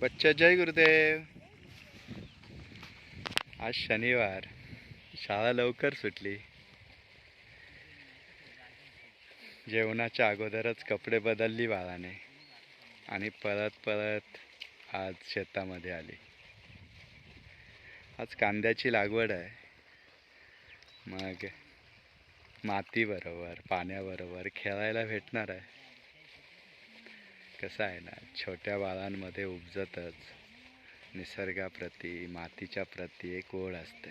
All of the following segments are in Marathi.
बच्चा जय गुरुदेव. आज शनिवार. शाळा लवकर सुटली. जेवणाच्या अगोदरच कपडे बदलली बाळाने आणि परत परत आज शेतामध्ये आली. आज कांद्याची लागवड आहे. मग मातीबरोबर पाण्याबरोबर खेळायला भेटणार आहे. कसं आहे ना छोट्या बाळांमध्ये उपजतच. निसर्गाप्रती मातीच्या प्रती एक ओढ असते.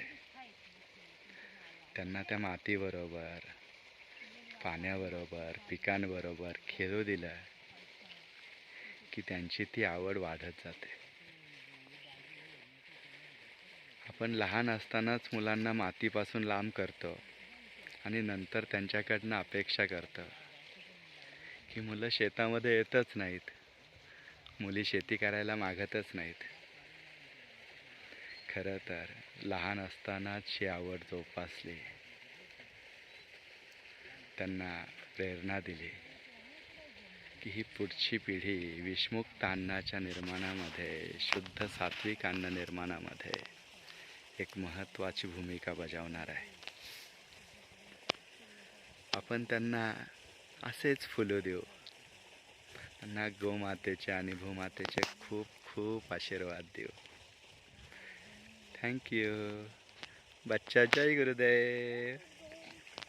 त्यांना त्या मातीबरोबर पाण्याबरोबर पिकांबरोबर खेळू दिलं की त्यांची ती आवड वाढत जाते. आपण लहान असतानाच मुलांना मातीपासून लांब करतो आणि नंतर त्यांच्याकडनं अपेक्षा करतो. की मुलं शेतामध्ये येतच नाहीत. मुली शेती करायला मागतच नाहीत. खरं तर लहान असतानाच ही आवड जोपासली. त्यांना प्रेरणा दिली. की ही पुढची पिढी विषमुक्त अन्नाच्या निर्माणामध्ये शुद्ध सात्विक अन्न निर्माणामध्ये एक महत्त्वाची भूमिका बजावणार आहे. आपण त्यांना असेच फुलं देव त्यांना गोमातेचे आणि भूमातेचे खूप खूप आशीर्वाद देव थँक्यू बच्चा जय गुरुदेव.